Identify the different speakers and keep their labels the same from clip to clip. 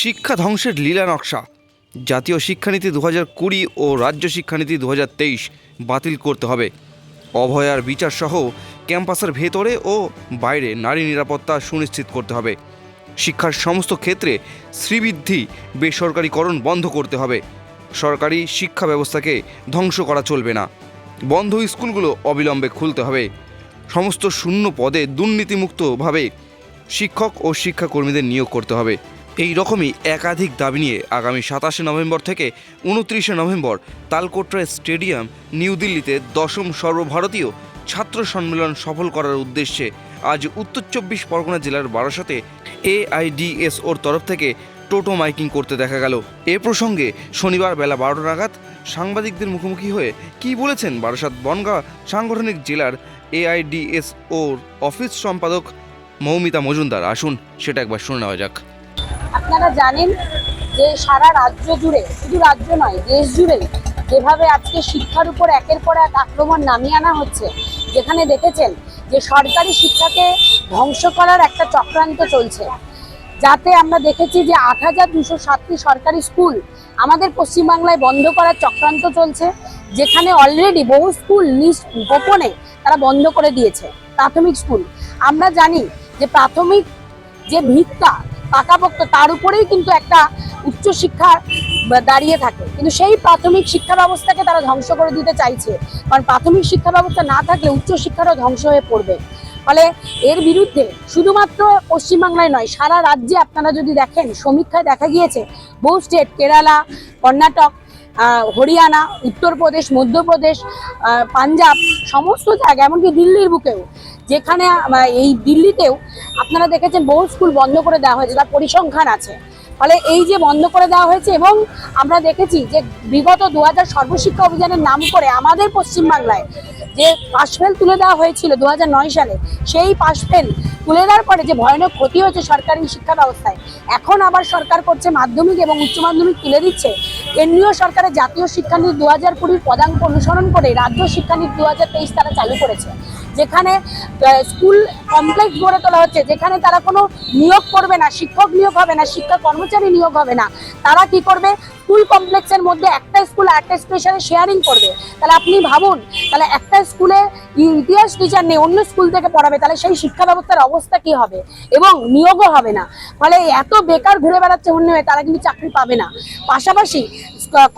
Speaker 1: শিক্ষা ধ্বংসের লীলা নকশা। জাতীয় শিক্ষানীতি দু হাজার কুড়ি ও রাজ্য শিক্ষানীতি দু হাজার তেইশ বাতিল করতে হবে। অভয়ার বিচার সহ ক্যাম্পাসের ভেতরে ও বাইরে নারী নিরাপত্তা সুনিশ্চিত করতে হবে। শিক্ষার সমস্ত ক্ষেত্রে শ্রীবৃদ্ধি বেসরকারীকরণ বন্ধ করতে হবে। সরকারি শিক্ষা ব্যবস্থাকে ধ্বংস করা চলবে না। বন্ধ স্কুলগুলো অবিলম্বে খুলতে হবে। সমস্ত শূন্য পদে দুর্নীতিমুক্তভাবে শিক্ষক ও শিক্ষাকর্মীদের নিয়োগ করতে হবে। এই রকমই একাধিক দাবি নিয়ে আগামী সাতাশে নভেম্বর থেকে উনত্রিশে নভেম্বর তালকোটরা স্টেডিয়াম নিউ দিল্লিতে দশম সর্বভারতীয় ছাত্র সম্মেলন সফল করার উদ্দেশ্যে আজ উত্তর চব্বিশ পরগনা জেলার বারাসাতে এআইডিএসওর তরফ থেকে টোটো মাইকিং করতে দেখা গেল। এ প্রসঙ্গে শনিবার বেলা বারোটা নাগাদ সাংবাদিকদের মুখোমুখি হয়ে কি বলেছেন বারাসাত বনগাঁ সাংগঠনিক জেলার এআইডিএস ওর অফিস সম্পাদক মৌমিতা মজুমদার। আসুন, সেটা একবার শুনে নেওয়া যাক।
Speaker 2: আপনারা জানেন যে সারা রাজ্য জুড়ে, শুধু রাজ্য নয়, দেশ জুড়ে যেভাবে আজকে শিক্ষার উপর একের পর এক আক্রমণ নামিয়ে আনা হচ্ছে, যেখানে দেখেছেন যে সরকারি শিক্ষাকে ধ্বংস করার একটা চক্রান্ত চলছে। যাতে আমরা দেখেছি যে আট হাজার দুশো সাতটি সরকারি স্কুল আমাদের পশ্চিমবাংলায় বন্ধ করার চক্রান্ত চলছে, যেখানে অলরেডি বহু স্কুল নিজ গোপনে তারা বন্ধ করে দিয়েছে, প্রাথমিক স্কুল। আমরা জানি যে প্রাথমিক যে ভিত্তা পাকাপোক্ত, তার উপরেই কিন্তু একটা উচ্চশিক্ষা দাঁড়িয়ে থাকে। কিন্তু সেই প্রাথমিক শিক্ষা ব্যবস্থাকে তারা ধ্বংস করে দিতে চাইছে। কারণ প্রাথমিক শিক্ষা ব্যবস্থা না থাকলে উচ্চশিক্ষারও ধ্বংস হয়ে পড়বে। ফলে এর বিরুদ্ধে শুধুমাত্র পশ্চিমবাংলায় নয়, সারা রাজ্যে আপনারা যদি দেখেন, সমীক্ষায় দেখা গিয়েছে বহু স্টেট, কেরালা, কর্ণাটক হরিয়ানা, উত্তরপ্রদেশ, মধ্যপ্রদেশ পাঞ্জাব, সমস্ত জায়গায়, এমনকি দিল্লির বুকেও। যেখানে এই দিল্লিতেও আপনারা দেখেছেন বহু স্কুল বন্ধ করে দেওয়া হয়েছে, তার পরিসংখ্যান আছে। ফলে এই যে বন্ধ করে দেওয়া হয়েছে এবং আমরা দেখেছি যে বিগত দু হাজার সর্বশিক্ষা অভিযানের নাম করে আমাদের পশ্চিমবাংলায় যে পাশফেল তুলে দেওয়া হয়েছিল দু সালে, সেই পাশফেল তুলে দেওয়ার পরে যে ভয়ানক ক্ষতি হয়েছে সরকারি শিক্ষা ব্যবস্থায়, এখন আবার সরকার করছে মাধ্যমিক এবং উচ্চ মাধ্যমিক তুলে দিচ্ছে। কেন্দ্রীয় সরকারের জাতীয় শিক্ষানীতি দু হাজার কুড়ির পদাঙ্ক অনুসরণ করে রাজ্য শিক্ষানীতি দু হাজার তেইশ তারা চালু করেছে। যেখানে স্কুল কমপ্লেক্স গড়ে তোলা হচ্ছে, যেখানে তারা কোনো নিয়োগ করবে না, শিক্ষক নিয়োগ হবে না, শিক্ষা কর্মচারী নিয়োগ হবে না, তারা কি করবে? স্কুল কমপ্লেক্সের মধ্যে একটা স্কুল একটা স্পেশালে শেয়ারিং করবে। তাহলে আপনি ভাবুন, তাহলে একটা স্কুলে ইতিহাস টিচার নেই, অন্য স্কুল থেকে পড়াবে, তাহলে সেই শিক্ষা ব্যবস্থার অবস্থা কি হবে? এবং নিয়োগও হবে না। ফলে এত বেকার ঘুরে বেড়াচ্ছে অন্য হয়ে তারা কিন্তু চাকরি পাবে না। পাশাপাশি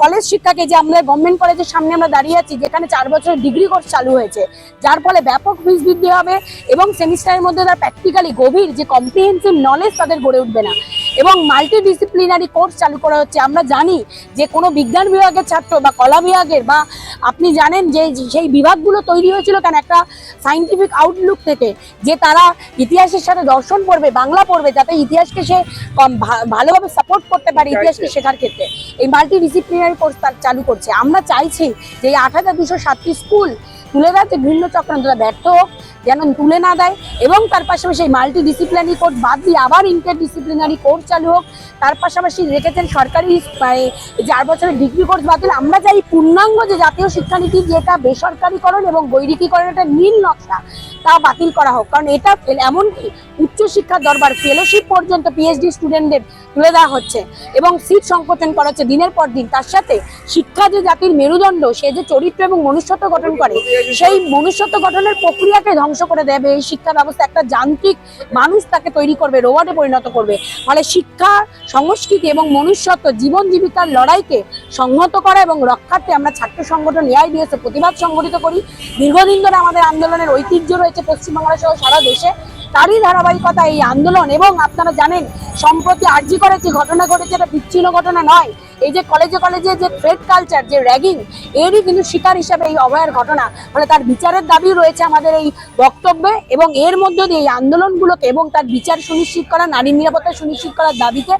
Speaker 2: কলেজ শিক্ষাকে যে আমরা গভর্নমেন্ট কলেজের সামনে আমরা দাঁড়িয়ে আছি, যেখানে চার বছরের ডিগ্রি কোর্স চালু হয়েছে, যার ফলে ব্যাপক ফিস বৃদ্ধি হবে এবং সেমিস্টারের মধ্যে তার প্র্যাকটিক্যালি গভীর যে কম্প্রিহেন্সিভ নলেজ তাদের গড়ে উঠবে না। এবং মাল্টি ডিসিপ্লিনারি কোর্স চালু করা হচ্ছে। আমরা জানি যে কোনো বিজ্ঞান বিভাগের ছাত্র বা কলা বিভাগের বা আপনি জানেন যে সেই বিভাগগুলো তৈরি হয়েছিল কেন? একটা সাইন্টিফিক আউটলুক থেকে যে তারা ইতিহাসের সাথে দর্শন পড়বে বাংলা পড়বে যাতে ইতিহাসকে সে কম ভা- ভালোভাবে সাপোর্ট করতে পারে ইতিহাসকে শেখার ক্ষেত্রে। এই মাল্টি ডিসিপ্লিনারি কোর্স তার চালু করছে। আমরা চাইছি যে এই আট হাজার দুশো সাতটি স্কুল তুলে দেওয়ার যে ঘৃণ্য চক্রান্তটা ব্যর্থ হোক। যেন তুলে না দেয় এবং তার পাশাপাশি এই মাল্টি ডিসিপ্লিনারি কোর্স বাদ দিয়ে আবার ইন্টার ডিসিপ্লিনারি কোর্স চালু হোক। তার পাশাপাশি রেখেছেন সরকারি মানে চার বছরের ডিগ্রি কোর্স বাতিল। আমরা চাই পূর্ণাঙ্গ যে জাতীয় শিক্ষানীতি, যেটা বেসরকারিকরণ এবং বৈরিকীকরণ একটা নীল নকশা, তা বাতিল করা হোক। কারণ এটা এমনকি উচ্চশিক্ষার দরবার ফেলোশিপ পর্যন্ত পিএইচডি স্টুডেন্টদের তুলে দেওয়া হচ্ছে এবং সিট সংকোচন করা হচ্ছে দিনের পর দিন। তার সাথে শিক্ষা যে জাতির মেরুদণ্ড, সে যে চরিত্র এবং মনুষ্যত্ব গঠন করে, সেই মনুষ্যত্ব গঠনের প্রক্রিয়াকে ধ্বংস করে দেবে। এই শিক্ষা ব্যবস্থা একটা যান্ত্রিক মানুষ তাকে তৈরি করবে, রোবটে পরিণত করবে। ফলে শিক্ষা, সংস্কৃতি এবং মনুষ্যত্ব, জীবন জীবিকার লড়াইকে সংহত করা এবং রক্ষার্থে আমরা ছাত্র সংগঠন এআইডিএস প্রতিবাদ সংগঠিত করি। দীর্ঘদিন ধরে আমাদের আন্দোলনের ঐতিহ্য রয়েছে পশ্চিমবাংলা সহ সারা দেশে। তারই ধারাবাহিকতা এই আন্দোলন এবং আপনারা জানেন, সম্প্রতি আর্জি করে যে ঘটনা ঘটেছে, এটা বিচ্ছিন্ন ঘটনা নয়। এই যে কলেজে কলেজে যে থ্রেড কালচার যে র্যাগিং এরই কিন্তু শিকার হিসাবে এই অভয়ের ঘটনা। ফলে তার বিচারের দাবি রয়েছে আমাদের এই বক্তব্যে এবং এর মধ্য দিয়ে এই আন্দোলনগুলোকে এবং তার বিচার সুনিশ্চিত করা, নারী নিরাপত্তা সুনিশ্চিত করার দাবিতে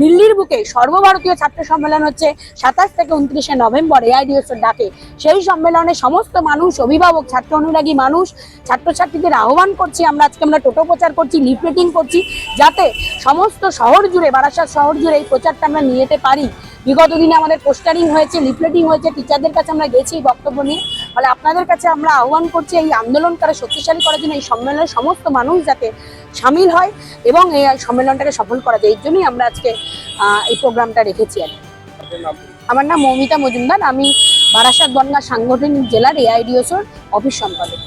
Speaker 2: দিল্লির বুকে সর্বভারতীয় ছাত্র সম্মেলন হচ্ছে সাতাশ থেকে উনত্রিশে নভেম্বর এআইডিএস ডাকে। সেই সম্মেলনে সমস্ত মানুষ, অভিভাবক, ছাত্র অনুরাগী মানুষ, ছাত্রছাত্রীদের আহ্বান করছি আমরা, আজকে আমরা টোটো প্রচার করছি লিফলেটিং করছি, যাতে সমস্ত শহর জুড়ে, বারাসাত শহর জুড়ে এই প্রচারটা আমরা নিয়ে যেতে পারি। বিগত দিনে আমাদের পোস্টারিং হয়েছে, লিফলেটিং হয়েছে, টিচারদের কাছে আমরা গেছি এই বক্তব্য নিয়ে। ফলে আপনাদের কাছে আমরা আহ্বান করছি এই আন্দোলনটাকে শক্তিশালী করার জন্য, এই সম্মেলনে সমস্ত মানুষ যাতে সামিল হয় এবং এই সম্মেলনটাকে সফল করা যায়। এর জন্যই আমরা আজকে এই প্রোগ্রামটা রেখেছি আর। আমার নাম মৌমিতা মজুমদার, আমি বারাসাত বনগা সাংগঠনিক জেলার এআইডিওসোর অফিস সম্পাদক।